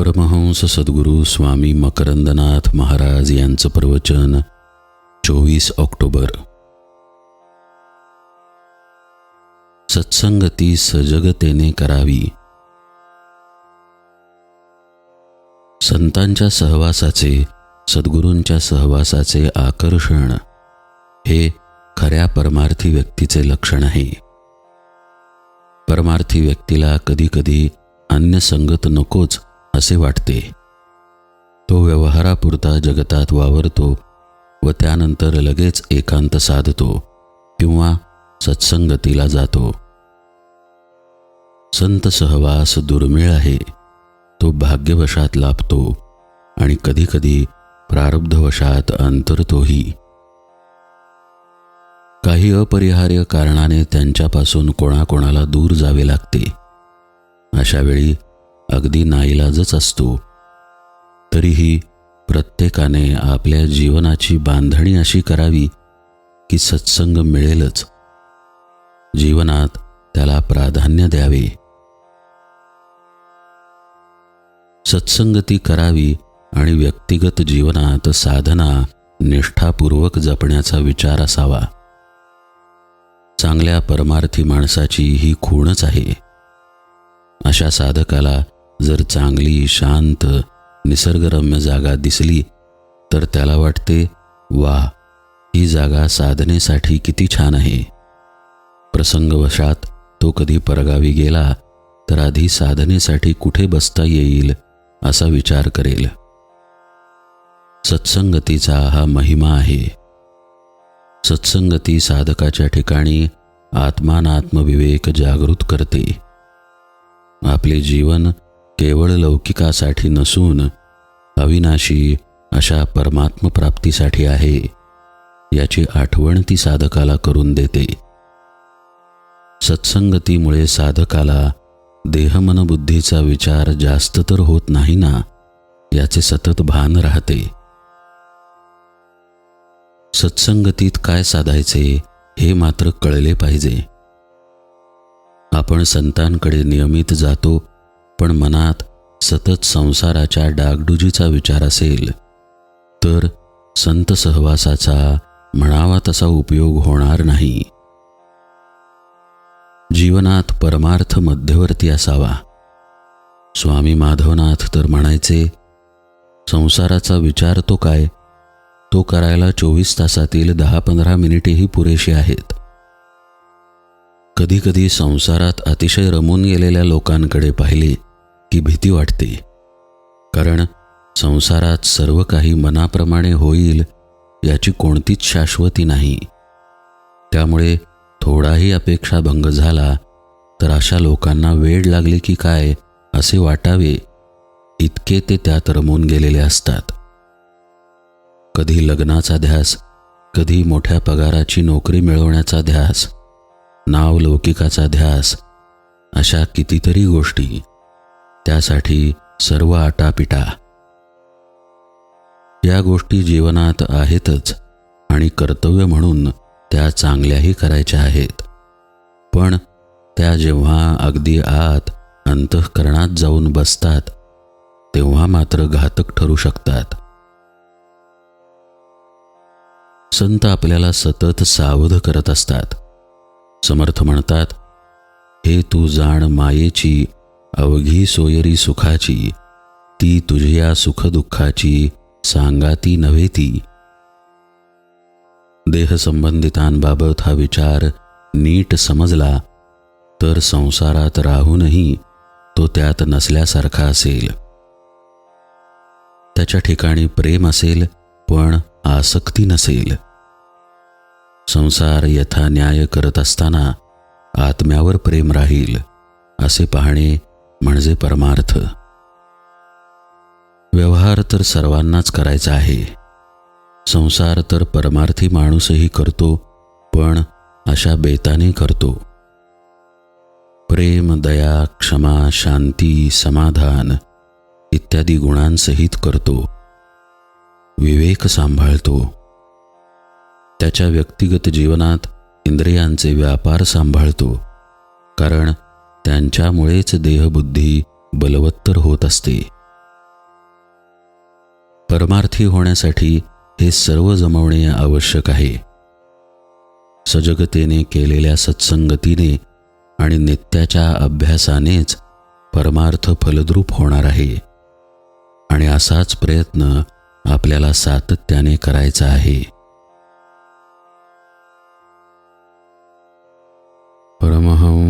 परमहंस सद्गुरू स्वामी मकरंदनाथ महाराज यांचं प्रवचन चोवीस ऑक्टोबर. सत्संगती सजगतेने करावी. संतांच्या सहवासाचे सद्गुरूंच्या सहवासाचे आकर्षण हे खऱ्या परमार्थी व्यक्तीचे लक्षण आहे. परमार्थी व्यक्तीला कधीकधी अन्य संगत नकोच असे वाटते. तो व्यवहारापुरता जगतात वावरतो व त्यानंतर लगेच एकांत साधतो किंवा सत्संगतीला जातो. संत सहवास दुर्मिळ आहे. तो भाग्यवशात लाभतो आणि कधीकधी प्रारब्धवशात अंतरतोही. काही अपरिहार्य कारणाने त्यांच्यापासून कोणाकोणाला दूर जावे लागते. अशावेळी अगदी नाईलाजच असतो. तरीही प्रत्येकाने आपल्या जीवनाची बांधणी अशी करावी की सत्संग मिळेलच. जीवनात त्याला प्राधान्य द्यावे. सत्संगती करावी आणि व्यक्तिगत जीवनात साधना निष्ठापूर्वक जपण्याचा विचार असावा. चांगल्या परमार्थी माणसाची ही खूणच आहे. अशा साधकाला जर चांगली शांत निसर्गरम्य जागा दिसली तर त्याला वाटते वा ही जागा साधनेसाठी किती छान आहे. प्रसंगवशात तो कधी परगावी गेला तर आधी साधनेसाठी कुठे बसता येईल असा विचार करेल. सत्संगतीचा हा महिमा आहे. सत्संगती साधकाच्या ठिकाणी आत्मानात्मविवेक जागृत करते. आपले जीवन केवळ लौकिकासाठी नसून अविनाशी अशा परमात्मप्राप्तीसाठी आहे. याची आठवण ती साधकाला करून देते. सत्संगतीमुळे साधकाला देहमनबुद्धीचा विचार जास्त तर होत नाही ना याचे सतत भान राहते. सत्संगतीत काय साधायचे हे मात्र कळले पाहिजे. आपण संतांकडे नियमित जातो पण मनात सतत संसाराच्या डागडुजीचा विचार असेल तर संत सहवासाचा म्हणावा तसा उपयोग होणार नाही. जीवनात परमार्थ मध्यवर्ती असावा. स्वामी माधवनाथ तर म्हणायचे संसाराचा विचार तो काय? तो करायला चोवीस तासातील दहा पंधरा मिनिटेही पुरेशी आहेत. कधीकधी संसारात अतिशय रमून गेलेल्या लोकांकडे पाहिले की भीती वाटते. कारण संसारात सर्व काही मनाप्रमाणे होईल याची कोणतीच शाश्वती नाही. त्यामुळे थोडाही अपेक्षाभंग झाला तर अशा लोकांना वेळ लागली की काय असे वाटावे इतके ते त्यात रमून गेलेले असतात. कधी लग्नाचा ध्यास कधी मोठ्या पगाराची नोकरी मिळवण्याचा ध्यास नाव लौकिकाचा ध्यास अशा कितीतरी गोष्टी त्यासाठी सर्व आटापिटा. या गोष्टी जीवनात आहेतच आणि कर्तव्य म्हणून त्या चांगल्याही करायच्या आहेत. पण त्या जेव्हा अगदी आत अंतःकरणात जाऊन बसतात तेव्हा मात्र घातक ठरू शकतात. संत आपल्याला सतत सावध करत असतात. समर्थ म्हणतात हे तू जाण मायेची अवघी सोयरी सुखाची ती तुझ्या सुखदुःखाची सांगाती नव्हे ती. देहसंबंधितांबाबत हा विचार नीट समजला तर संसारात राहूनही तो त्यात नसल्यासारखा असेल. त्याच्या ठिकाणी प्रेम असेल पण आसक्ती नसेल. संसार यथा न्याय करत असताना आत्म्यावर प्रेम राहील असे पाहणे म्हणजे परमार्थ. व्यवहार तर सर्वांनाच करायचा आहे. संसार तर परमार्थी माणूसही करतो पण अशा बेताने करतो. प्रेम दया क्षमा शांती समाधान इत्यादी गुणांसहित करतो. विवेक सांभाळतो. त्याच्या व्यक्तिगत जीवनात इंद्रियांचे व्यापार सांभाळतो. कारण त्यांच्यामुळेच देहबुद्धी बलवत्तर होत असते. परमार्थी होण्यासाठी हे सर्व जमवणे आवश्यक आहे. सजगतेने केलेल्या सत्संगतीने आणि नित्याच्या अभ्यासानेच परमार्थ फलद्रूप होणार आहे. आणि असाच प्रयत्न आपल्याला सातत्याने करायचा आहे. परमहं